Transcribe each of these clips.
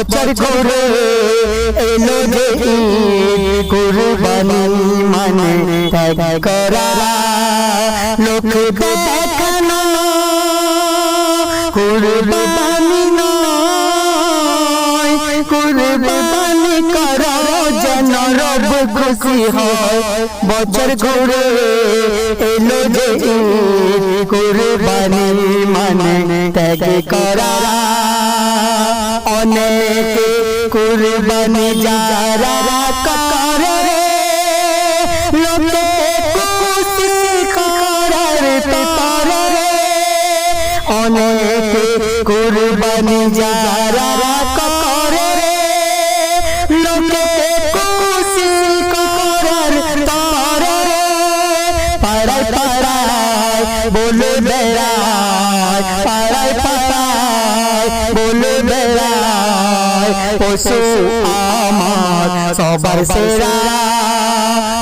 বছর ঘুরে এলো যে কুরবানি মানে ত্যাগ করা। লোক দেখানো, কুরবানি নয়, কুরবানি করা যেন রব খুশি হয়। বছর ঘুরে এলো যে কুরবানি মানে ত্যাগ করা। অনেক কুরবানি যারা করে লোকে করার তরে রে। অনেক কুরবানি যারা করে লোকে পাড়ায় পাড়ায় বলে বেড়ায় পাড়ায় পাড়ায় বলে বেড়ায় পশু আমার, সবার সেরা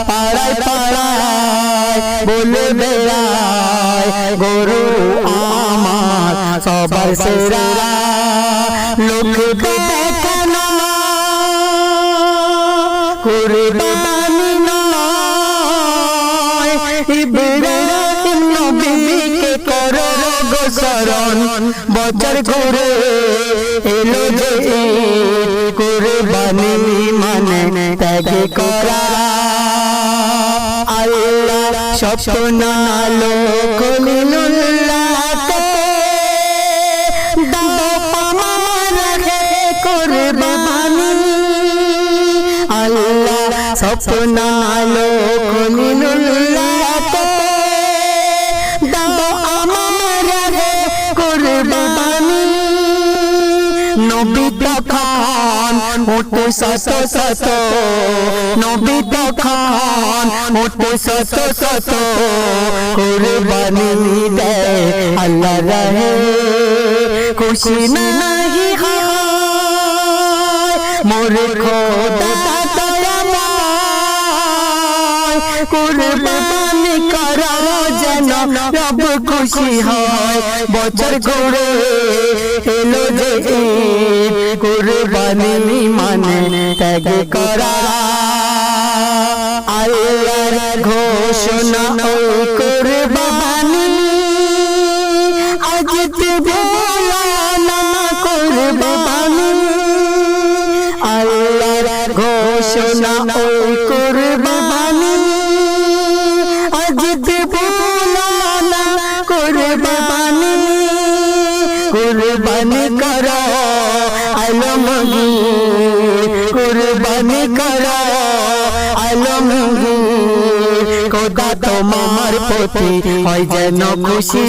পাড়ায় পাড়ায় বলে বেড়ায়, গরু আমার, সবার সেরা লোক দেখানো কুরবানি নয় ইব্রাহিম গো শরণ বছর ঘুরে এলো যে কুরবানি মানে ত্যাগ করা। আল্লাহ স্বপ্ন আলো কলিলুল্লাহকে দাও আমার হে কুরবানি। আল্লাহ স্বপ্ন আলো কলিলুল্লাহকে কুরবানি নবী আল্লাহ খুশি নাহি হয় কুরবানি করা যেন রব খুশি হয়। বছর ঘুরে এলো যে কুরবানি মানে ত্যাগ করা। আল্লাহর ঘোষণা কুরবানি। আজ তুই না কুরবানি। আল্লাহর ঘোষণা কুরবানি। আলমগি কুরবানি করো আলমগি খোদা তোমার প্রতি হয় যেন খুশি।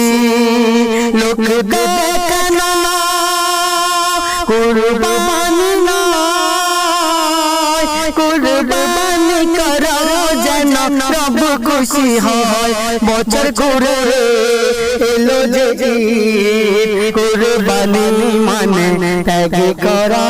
লোক দেখানো কুরবানি নয়। কুরবানি করো যেন রব খুশি হয়। বছর ঘুরে এলো যে कुर्बानी माने तय करा